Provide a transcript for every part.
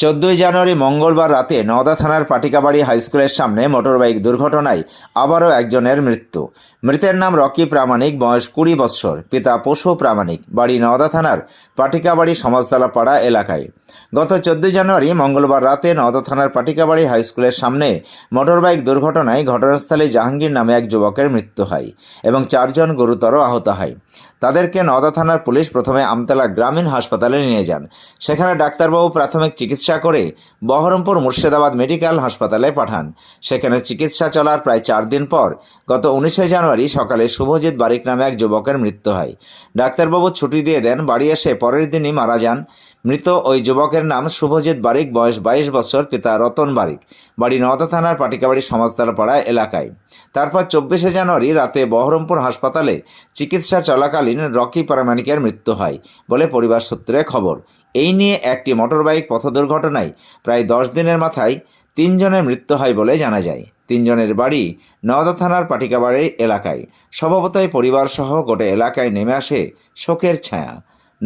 চোদ্দই জানুয়ারি মঙ্গলবার রাতে নওদা থানার পাটিকাবাড়ি হাইস্কুলের সামনে মোটরবাইক দুর্ঘটনায় আবারও একজনের মৃত্যু। মৃতের নাম রকি প্রামাণিক, বয়স কুড়ি বৎসর। পিতা পশু প্রামাণিক। বাড়ি নওদা থানার পাটিকাবাড়ি সমাজতলা পাড়া এলাকায়। গত চোদ্দই জানুয়ারি মঙ্গলবার রাতে নওদা থানার পাটিকাবাড়ি হাইস্কুলের সামনে মোটরবাইক দুর্ঘটনায় ঘটনাস্থলে জাহাঙ্গীর নামে এক যুবকের মৃত্যু হয় এবং চারজন গুরুতর আহত হয়। তাদেরকে নওদা থানার পুলিশ প্রথমে আমতলা গ্রামীণ হাসপাতালে নিয়ে যান। সেখানে ডাক্তারবাবু প্রাথমিক চিকিৎসা করে বহরমপুর মুর্শিদাবাদ মেডিকেল হাসপাতালে পাঠান। সেখানে চিকিৎসা চলার প্রায় চার দিন পর গত উনিশে জানুয়ারি সকালে শুভজিৎ বারিক নামে এক যুবকের মৃত্যু হয়। ডাক্তারবাবু ছুটি দিয়ে দেন, বাড়ি এসে পরের দিনই মারা যান। মৃত ওই যুবকের নাম শুভজিৎ বারিক, বয়স বাইশ বছর, পিতা রতন বারিক। বাড়ি নওদা থানার পাটিকাবাড়ি সমাজতলা পাড়া এলাকায়। তারপর চব্বিশে জানুয়ারি রাতে বহরমপুর হাসপাতালে চিকিৎসা চলাকালীন রকি প্রামাণিকের মৃত্যু হয় বলে পরিবার সূত্রে খবর। এই নিয়ে একটি মোটরবাইক পথ দুর্ঘটনায় প্রায় দশ দিনের মাথায় তিনজনের মৃত্যু হয় বলে জানা যায়। তিনজনের বাড়ি নওদা থানার পাটিকাবাড়ি এলাকায়। স্বভাবতই পরিবারসহ গোটা এলাকায় নেমে আসে শোকের ছায়া।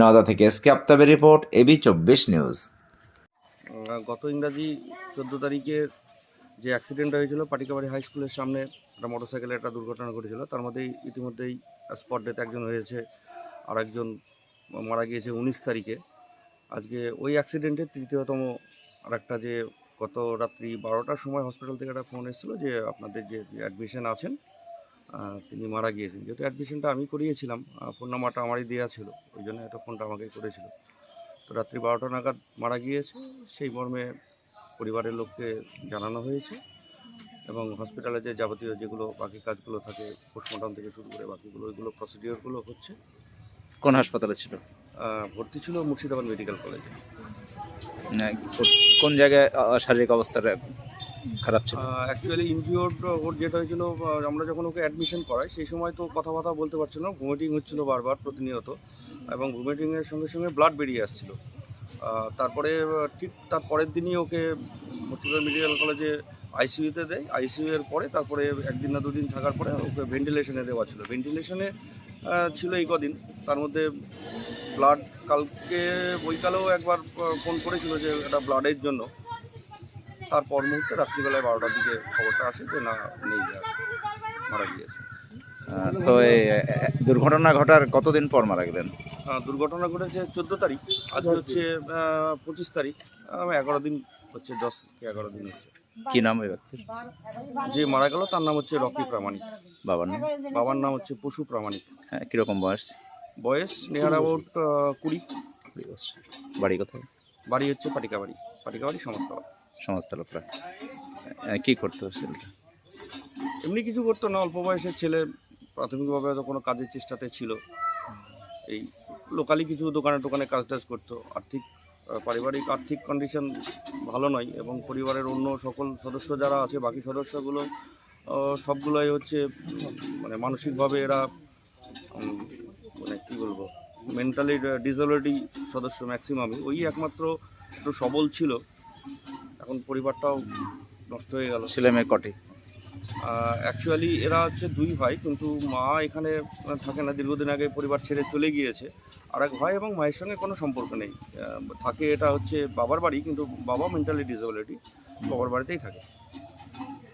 নওদা থেকে এসকে আফতাবের রিপোর্ট এবি চব্বিশ নিউজ। গত ইংরাজি চোদ্দ তারিখে যে অ্যাক্সিডেন্ট হয়েছিল, পাটিকাবাড়ি হাই স্কুলের সামনে একটা মোটরসাইকেলে একটা দুর্ঘটনা ঘটেছিল। তার মধ্যেই ইতিমধ্যেই স্পট ডেথ একজন হয়েছে আর একজন মারা গিয়েছে উনিশ তারিখে। আজকে ওই অ্যাক্সিডেন্টের তৃতীয়তম আর একটা যে গত রাত্রি বারোটার সময় হসপিটাল থেকে একটা ফোন এসেছিল যে আপনাদের যে অ্যাডমিশন আছেন তিনি মারা গিয়েছেন। যেহেতু অ্যাডমিশনটা আমি করিয়েছিলাম ফোন নাম্বারটা আমারই দেওয়া ছিল ওই জন্য এত ফোনটা আমাকে করেছিল। তো রাত্রি বারোটা নাগাদ মারা গিয়েছে সেই মর্মে পরিবারের লোককে জানানো হয়েছে এবং হসপিটালে যে যাবতীয় যেগুলো বাকি কাজগুলো থাকে পোস্টমর্টম থেকে শুরু করে বাকিগুলো ওইগুলো প্রসিডিওরগুলো হচ্ছে। কোন হাসপাতালে ছিল? ভর্তি ছিল মুর্শিদাবাদ মেডিকেল কলেজে। কোন জায়গায় শারীরিক অবস্থাটা খারাপ ছিল। অ্যাকচুয়ালি ইনজিওর্ড ওর যেটা হয়েছিল আমরা যখন ওকে অ্যাডমিশন করাই, সেই সময় তো কথাবার্তা বলতে পারছিল না ভুমেটিং হচ্ছিল বারবার প্রতিনিয়ত এবং ভুমেটিংয়ের সঙ্গে সঙ্গে ব্লাড বেরিয়ে আসছিল। তারপরে ঠিক তার পরের দিনই ওকে মুর্শিদাবাদ মেডিকেল কলেজে আইসিইউতে দেয়। আইসিইউ এর পরে তারপরে একদিন না দুদিন থাকার পরে ওকে ভেন্টিলেশনে দেওয়া ছিল। ভেন্টিলেশনে ছিল এই কদিন। তার মধ্যে ব্লাড কালকে, বৈকালেও একবার ফোন করেছিল যে এটা ব্লাডের জন্য। তারপর মুহূর্তে রাত্রিবেলায় বারোটার দিকে খবরটা আসে যে না নেই মারা গিয়েছে। তো এই দুর্ঘটনা ঘটার কতদিন পর মারা গেলেন? দুর্ঘটনা ঘটেছে চোদ্দ তারিখ আজ হচ্ছে পঁচিশ তারিখ এগারো দিন হচ্ছে দশ কি এগারো দিন হচ্ছে। কি নাম ওই ব্যক্তির? যে মারা গেল তার নাম হচ্ছে রকি প্রামাণিক। বাবার নাম? বাবার নাম হচ্ছে পশু প্রামাণিক। হ্যাঁ কীরকম বয়স? বয়স নিয়ার অ্যাবাউট কুড়ি। বাড়ি কোথায়? বাড়ি হচ্ছে পাটিকাবাড়ি পাটিকাবাড়ি সমস্তলা সমাজতলা প্রায় আহ, কি করতে হচ্ছিল এমনি কিছু করতো না অল্প বয়সের ছেলে প্রাথমিকভাবে হয়তো কোনো কাজের চেষ্টাতে ছিল। এই লোকালি কিছু দোকানে টোকানে কাজ টাজ করতো। আর্থিক পারিবারিক আর্থিক কন্ডিশন ভালো নয় এবং পরিবারের অন্য সকল সদস্য যারা আছে বাকি সদস্যগুলো সবগুলোই হচ্ছে মানে মানসিকভাবে এরা মানে কী বলব মেন্টালি ডিসএবিলিটি সদস্য ম্যাক্সিমামই ওই একমাত্র একটু সবল ছিল। এখন পরিবারটাও নষ্ট হয়ে গেল। ছেলে মেয়ে কটি? অ্যাকচুয়ালি এরা হচ্ছে দুই ভাই কিন্তু মা এখানে থাকে না দীর্ঘদিন আগে পরিবার ছেড়ে চলে গিয়েছে। আর এক ভাই এবং মায়ের সঙ্গে কোনো সম্পর্ক নেই। থাকে এটা হচ্ছে বাবার বাড়ি কিন্তু বাবা মেন্টালি ডিসেবিলিটি বাবার বাড়িতেই থাকে।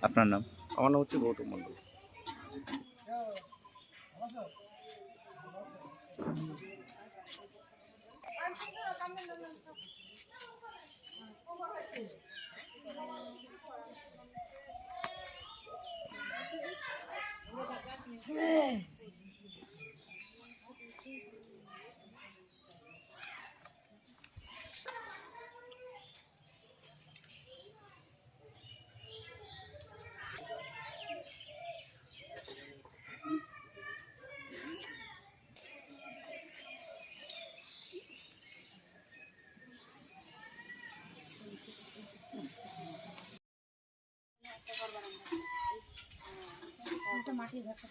আপনার নাম? আমার নাম হচ্ছে গৌতম মণ্ডল। 네. মাটির ব্যাপার